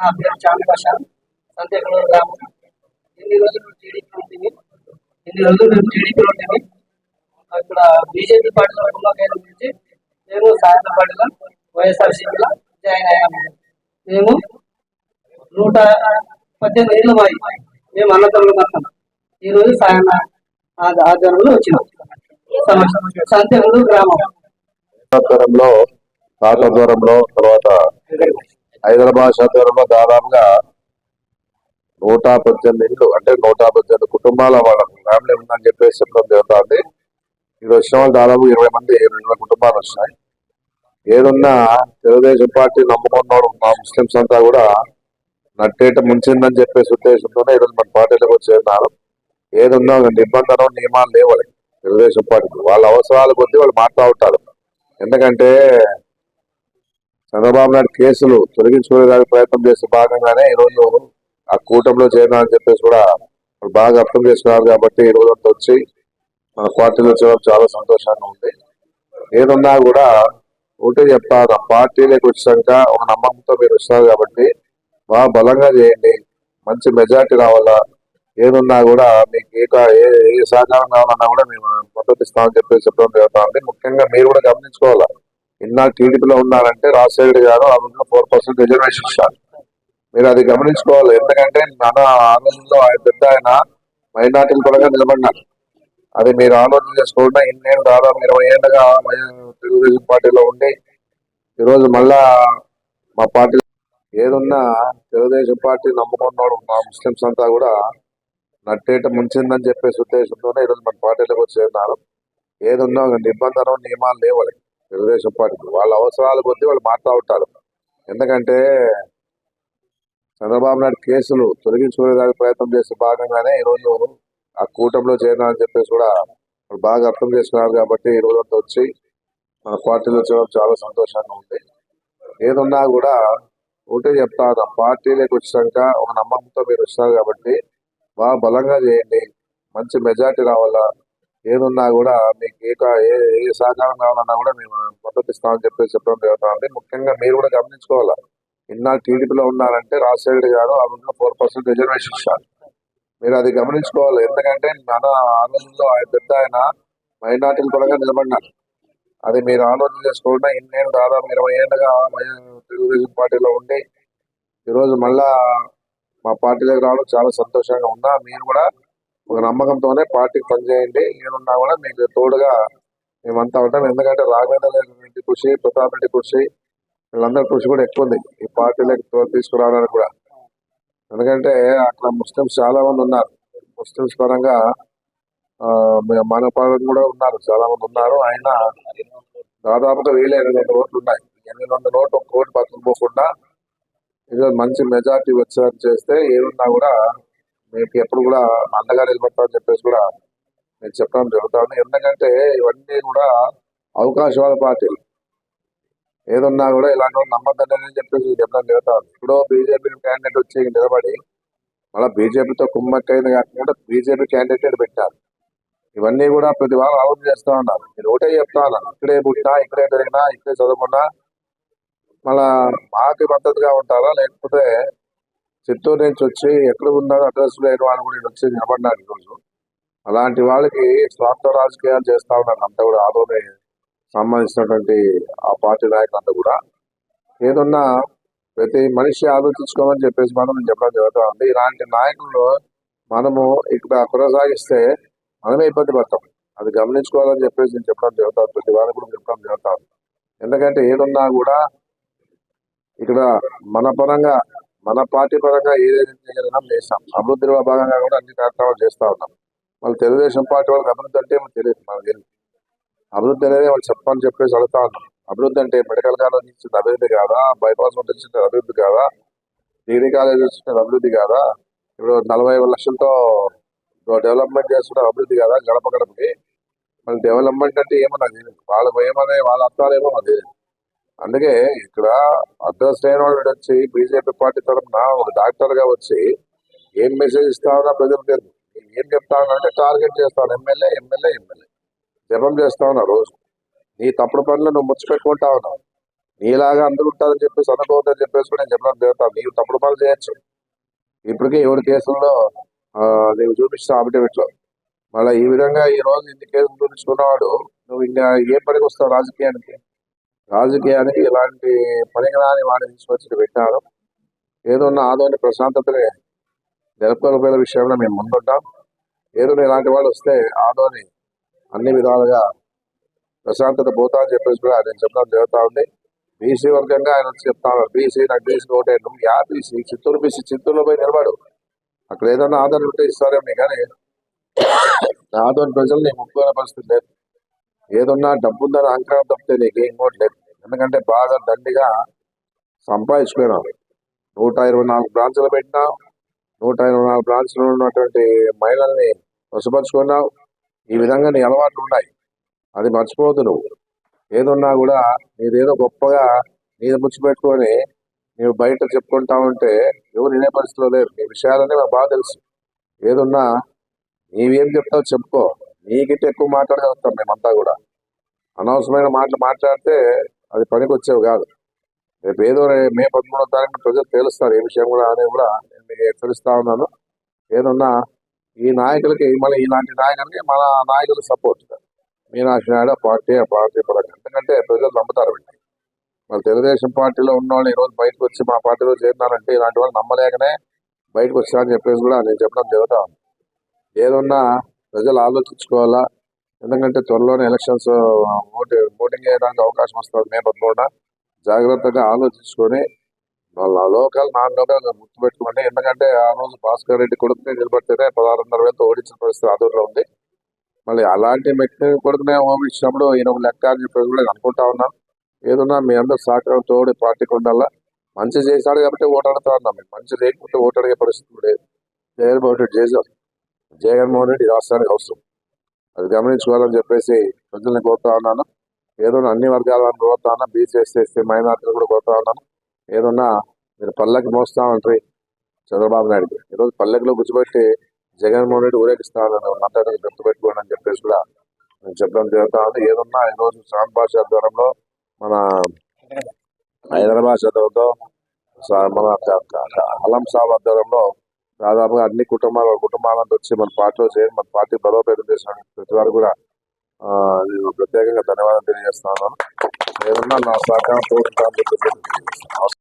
నా పేరు చాంద్ భాష సంతేకలూరు గ్రామం. ఎన్ని రోజులు టీడీపీ ఉంటుంది ఎన్ని రోజులు మేము టీడీపీ ఉంటుంది ఇక్కడ బీజేపీ పార్టీలో ఉండడం గురించి మేము సాయంత్రం పార్టీలో వైఎస్ఆర్సీపీలో జాయిన్ అయ్యాము. మేము నూట పద్దెనిమిది ఏళ్ళు మాయి. మేము అన్నదమ్ములు మొత్తం ఈ రోజు సాయం ఆధ్వర్యంలో వచ్చినాం. సంతేకలూరు గ్రామం. తర్వాత హైదరాబాద్ ఆధ్వర్యంలో దాదాపుగా నూట పద్దెనిమిది ఇళ్ళు అంటే నూట పద్దెనిమిది కుటుంబాల వాళ్ళ ఫ్యామిలీ ఉందని చెప్పేసి చెప్పడం జరుగుతుంది. ఇక్కడ వచ్చిన వాళ్ళు దాదాపు ఇరవై మంది ఇరవై కుటుంబాలు వచ్చినాయి. ఏదున్నా తెలుగుదేశం పార్టీ నమ్ముకున్నవాడు మా ముస్లిమ్స్ అంతా కూడా నట్టేట ముంచిందని చెప్పేసి ఉద్దేశంతోనే ఈరోజు మన పార్టీలకు వచ్చేస్తున్నారు. ఏదున్నా నిబంధన నియమాలు లేవు వాళ్ళకి తెలుగుదేశం పార్టీకి. వాళ్ళ అవసరాల కొద్దీ వాళ్ళు మాట్లాడుతారు ఎందుకంటే చంద్రబాబు నాయుడు కేసులు తొలగించుకునేదానికి ప్రయత్నం చేసే భాగంగానే ఈరోజు ఆ కూటమిలో చేరాలని చెప్పేసి కూడా వాళ్ళు బాగా అర్థం చేసుకున్నారు కాబట్టి ఈ రోజు వచ్చి మన పార్టీలో చేయడం చాలా సంతోషంగా ఉంది. ఏదున్నా కూడా ఒకటే చెప్తారు ఆ పార్టీలోకి వచ్చాక ఒక నమ్మకంతో మీరు వస్తారు కాబట్టి బాగా బలంగా చేయండి మంచి మెజార్టీ రావాలా ఏదున్నా కూడా మీకు ఏ ఏ ఏ సహకారం కావాలన్నా కూడా మేము మద్దతు ఇస్తామని చెప్పేసి చెప్పడం జరుగుతుంది ముఖ్యంగా మీరు కూడా గమనించుకోవాలా ఇన్నాళ్ళు టీడీపీలో ఉన్నారంటే రాజశేఖర్ గారు ఆ రోజున ఫోర్ పర్సెంట్ రిజర్వేషన్ ఇచ్చారు. మీరు అది గమనించుకోవాలి. ఎందుకంటే మన ఆలోచనలో ఆయన పెద్ద ఆయన మైనార్టీలు కూడా నిలబడినారు అది మీరు ఆలోచన చేసుకోకుండా ఇన్నేళ్ళు దాదాపు ఇరవై ఏళ్ళుగా తెలుగుదేశం పార్టీలో ఉండి ఈరోజు మళ్ళా మా పార్టీ ఏదున్నా తెలుగుదేశం పార్టీ నమ్ముకున్నవాడు మా ముస్లిమ్స్ అంతా కూడా నట్టేట ముంచిందని చెప్పేసి ఉద్దేశంతోనే ఈరోజు మన పార్టీలోకి చేరినారు ఏదున్నా ఒక నిబంధన నియమాలు లేవు వాళ్ళకి. తెలుగుదేశం పార్టీ. వాళ్ళ అవసరాల కొద్దీ వాళ్ళు మాట్లాడుతారు ఎందుకంటే చంద్రబాబు నాయుడు కేసులు తొలగించుకునేదానికి ప్రయత్నం చేసే భాగంగానే ఈరోజు ఆ కూటమిలో చేరాలని చెప్పేసి కూడా వాళ్ళు బాగా అర్థం చేసుకున్నారు కాబట్టి ఈ రోజు వచ్చి మన పార్టీలో చేయడం చాలా సంతోషంగా ఉంది. ఏదున్నా కూడా ఒకటే చెప్తాను పార్టీలోకి వచ్చాక ఒక నమ్మకంతో మీరు వచ్చినారు కాబట్టి బాగా బలంగా చేయండి. మంచి మెజార్టీ రావాలా? ఏదున్నా కూడా మీకు ఏ ఏ ఏ సహకారం కావాలన్నా కూడా మేము మద్దతిస్తామని చెప్పి చెప్పడం జరుగుతుంది. ముఖ్యంగా మీరు కూడా గమనించుకోవాలి? ఇన్నాళ్ళు టీడీపీలో ఉన్నారంటే రాజశేఖర్ గారు అవి ఫోర్ పర్సెంట్ రిజర్వేషన్ ఇచ్చారు. మీరు అది గమనించుకోవాలి. ఎందుకంటే మన ఆలోచనలో ఆయన పెద్ద ఆయన మైనార్టీల పరంగా నిలబడినారు. అది మీరు ఆలోచన చేసుకోకుండా ఇన్నేళ్ళు దాదాపు ఇరవై ఏళ్ళుగా తెలుగుదేశం పార్టీలో ఉండి ఈరోజు మళ్ళా మా పార్టీలోకి రావడం చాలా సంతోషంగా ఉందా? మీరు కూడా ఒక నమ్మకంతోనే పార్టీకి పనిచేయండి. ఏమున్నా కూడా మీకు తోడుగా మేమంతా ఉంటాం. ఎందుకంటే రాఘవేంద్ర రెడ్డి కృషి ప్రతాప్ రెడ్డి కృషి వీళ్ళందరి కృషి కూడా ఎక్కువ ఉంది. ఈ పార్టీలకు తీసుకురావడానికి కూడా. ఎందుకంటే అక్కడ ముస్లిమ్స్ చాలా మంది ఉన్నారు. ముస్లిమ్స్ పరంగా ఆ, మన పరంగా కూడా ఉన్నారు. చాలా మంది ఉన్నారు. ఆయన దాదాపుగా వేల ఎనిమిది వందల ఓట్లు ఉన్నాయి. ఎనిమిది వందల ఓట్లు ఒక ఓటు పక్కన పోకుండా ఈరోజు మంచి మెజార్టీ వచ్చేది చేస్తే ఏమున్నా కూడా మీకు ఎప్పుడు కూడా అండగా నిలబడతామని చెప్పేసి కూడా నేను చెప్పడం జరుగుతుంది. ఎందుకంటే ఇవన్నీ కూడా అవకాశవాద పార్టీలు. ఏదన్నా కూడా ఇలాంటి వాళ్ళు నమ్మద్దని చెప్పేసి చెప్పడం జరుగుతుంది. ఇప్పుడు బీజేపీ క్యాండిడేట్ వచ్చి నిలబడి మళ్ళీ బీజేపీతో కుమ్మక్కైంది కాకుండా బీజేపీ క్యాండిడేట్ పెట్టారు. ఇవన్నీ కూడా ప్రతి వారం ఆలోచన చేస్తా ఉన్నారు. నేను ఒకటే చెప్తా ఇక్కడే పుట్టినా ఇక్కడే పెరిగినా ఇక్కడే చదువుకున్నా మళ్ళా మాకు మద్దతుగా ఉంటారా? లేకపోతే చిత్తూరు నుంచి వచ్చి ఎక్కడ ఉన్నారో అడ్రస్ లేని వాళ్ళు కూడా వచ్చి నిలబడినారు ఈరోజు. అలాంటి వాళ్ళకి స్వార్థ రాజకీయాలు చేస్తా ఉన్నారు. అంతా కూడా ఆదోనే సంబంధించినటువంటి ఆ పార్టీ నాయకులంతా కూడా. ఏదన్నా ప్రతి మనిషి ఆలోచించుకోమని చెప్పేసి మనం చెప్పడం జరుగుతూ ఉంది. ఇలాంటి నాయకులు మనము ఇక్కడ కొనసాగిస్తే మనమే ఇబ్బంది పడతాం. అది గమనించుకోవాలని చెప్పేసి నేను చెప్పడం జరుగుతుంది ప్రతి వారం కూడా చెప్పడం జరుగుతుంది ఎందుకంటే ఏదున్నా కూడా ఇక్కడ మన పరంగా మన పార్టీ పరంగా ఏదైతే చేయగలిగినా చేస్తాం. అభివృద్ధిలో భాగంగా కూడా అన్ని కార్యక్రమాలు చేస్తా ఉన్నాం. వాళ్ళు తెలుగుదేశం పార్టీ వాళ్ళకి అభివృద్ధి అంటే ఏమో తెలియదు మనకు తెలియదు. అభివృద్ధి అనేది వాళ్ళు చెప్పని చెప్పేసి అడుగుతా ఉన్నాం. అభివృద్ధి అంటే మెడికల్ కాలేజ్ ఇచ్చిన అభివృద్ధి కాదా? బైపాస్ రోడ్ ఇచ్చిన అభివృద్ధి కాదా? డిగ్రీ కాలేజ్ ఇచ్చిన అభివృద్ధి కాదా? ఇప్పుడు నలభై ఐదు లక్షలతో డెవలప్మెంట్ చేస్తున్న అభివృద్ధి కాదా? గడప గడపకి. మన డెవలప్మెంట్ అంటే ఏమో నాకు తెలియదు. వాళ్ళకు ఏమనే వాళ్ళ అర్థాలేమో నాకు తెలియదు. అందుకే ఇక్కడ అడ్రస్ లేని వాళ్ళు వచ్చి బీజేపీ పార్టీ తరఫున ఒక డాక్టర్గా వచ్చి ఏం మెసేజ్ ఇస్తా ఉన్నా తెలుసు ఏం చెప్తా అంటే టార్గెట్ చేస్తాను. MLA MLA MLA. జపం చేస్తా ఉన్నా రోజు. నీ తప్పుడు పనులు నువ్వు ముచ్చిపెట్టుకుంటా ఉన్నావు. నీలాగా అందరూ ఉంటారని చెప్పేసి అనుకోవద్దని చెప్పేసి కూడా నేను చెప్పడం జరుగుతాను నీవు తప్పుడు పనులు చేయొచ్చు. ఇప్పటికే ఎవరి కేసుల్లో నీవు చూపిస్తా అఫిడవిట్లో మళ్ళీ ఈ విధంగా ఈ రోజు ఇన్ని కేసులు చూపించుకున్నవాడు నువ్వు ఇంకా ఏ పనికి వస్తావు రాజకీయానికి? రాజకీయానికి ఇలాంటి పనికిరాని వాడిని తీసుకొచ్చి పెట్టారు ఏదన్నా ఆదోని ప్రశాంతతని నెలకొల్పోయిన విషయంలో మేము ముందుంటాం. ఏదైనా ఇలాంటి వాళ్ళు వస్తే ఆదోని అన్ని విధాలుగా ప్రశాంతత పోతా అని చెప్పేసి కూడా నేను చెప్పడం జరుగుతూ ఉంది. బీసీ వర్గంగా ఆయన వచ్చి చెప్తాను. బీసీ నాకు బీసీ ఒకటే నువ్వు యా బీసీ చిత్తూరు బీసీ చిత్తూరులో పోయి నిలబడు. అక్కడ ఏదైనా ఆదరణ ఉంటే ఇస్తారేమో కానీ ఆదోని ప్రజలు నీకు ముప్పుకునే పరిస్థితి లేదు. ఏదన్నా డబ్బు ఉందని అహంకారం తప్పితే నీకు ఏం కూడా లేదు. ఎందుకంటే బాగా దండిగా సంపాదించుకున్నారు నూట ఇరవై నాలుగు బ్రాంచ్లు పెట్టినావు నూట ఇరవై నాలుగు బ్రాంచ్లు ఉన్నటువంటి మహిళల్ని వసపరుచుకున్నావు ఈ విధంగా నీ అలవాట్లు ఉన్నాయి. అది మర్చిపోవద్దు నువ్వు. ఏదున్నా కూడా నీదేదో గొప్పగా నీది ముచ్చిపెట్టుకొని నువ్వు బయట చెప్పుకుంటా ఉంటే ఎవరు వినే పరిస్థితిలో లేరు. నీ విషయాలన్నీ మాకు బాగా తెలుసు. ఏదున్నా నీవేం చెప్తావు చెప్పుకో. నీకంటే ఎక్కువ మాట్లాడగలుగుతాం మేమంతా కూడా. అనవసరమైన మాటలు మాట్లాడితే అది పనికి వచ్చేవి కాదు. రేపు ఏదో మే పదమూడో తారీఖున ప్రజలు తేలుస్తారు. ఏ విషయం కూడా అనేది కూడా నేను మీకు హెచ్చరిస్తా ఉన్నాను. ఏదన్నా ఈ నాయకులకి మళ్ళీ ఇలాంటి నాయకులకి మన నాయకులు సపోర్ట్. మీనాక్షి నాయుడు పార్టీ ఆ పార్టీ పరంగా. ఎందుకంటే ప్రజలు నమ్ముతారు వీళ్ళని. మరి తెలుగుదేశం పార్టీలో ఉన్న వాళ్ళు ఈ రోజు బయటకు వచ్చి మా పార్టీలో చేరినారంటే ఇలాంటి వాళ్ళు నమ్మలేకనే బయటకు వచ్చారని చెప్పేసి కూడా నేను చెప్పడం జరుగుతా ఉంది. ఏదన్నా ప్రజలు ఆలోచించుకోవాలా? ఎందుకంటే త్వరలోనే ఎలక్షన్స్ ఓటు ఓటింగ్ వేయడానికి అవకాశం వస్తుంది. మేము జాగ్రత్తగా ఆలోచించుకొని వాళ్ళ లోకల్ నాన్ లోకల్ గుర్తుపెట్టుకోండి. ఎందుకంటే ఆ రోజు భాస్కర్ రెడ్డి కొడుకునే నిలబడితేనే పదహారున్నర వేలతో ఓడించిన పరిస్థితి ఆదూరులో ఉంది. మళ్ళీ అలాంటి వ్యక్తి కొడుకునే ఓడించినప్పుడు ఈయన ఒక లెక్క అని చెప్పేసి కూడా అనుకుంటా ఉన్నాం. ఏదన్నా మీ అందరు సహకారం తోడి పార్టీకి ఉండాలా మంచి చేశాడు కాబట్టి ఓటాడుతా ఉన్నాం మేము. మంచి లేకపోతే ఓటాడే పరిస్థితి లేదు. జగన్మోహన్ రెడ్డి చేసాం జగన్మోహన్ రెడ్డి రాష్ట్రానికి అవసరం. అది గమనించుకోవాలని చెప్పేసి ప్రజల్ని కోరుతా ఉన్నాను. ఏదైనా అన్ని వర్గాలను కోరుతా ఉన్నాను బీసీ ఎస్సీ మైనార్టీలు కూడా కోరుతా ఉన్నాను. ఏదన్నా మీరు పల్లెకి మోస్తా ఉంటారు చంద్రబాబు నాయుడుకి. ఈరోజు పల్లెకిలో కూర్చోబెట్టి జగన్మోహన్ రెడ్డి ఊరేగిస్తానని మాట్లాడి గుర్తుపెట్టుకోండి అని చెప్పేసి కూడా నేను చెప్పడం జరుగుతా ఉంది. ఏదన్నా ఈరోజు శాంత్ భాష ఆధ్వర్యంలో మన హైదరాబాద్ చదువుతో మన క- క- అలం సాబ్ ఆధ్వర్యంలో దాదాపుగా అన్ని కుటుంబాల కుటుంబాలను వచ్చి మన పార్టీలో చేరి మన పార్టీ బలోపేతం చేసిన ప్రతి వారు కూడా నేను ప్రత్యేకంగా ధన్యవాదాలు తెలియజేస్తున్నాను ఏదన్నా నా సహకారం కోరుకుంటాను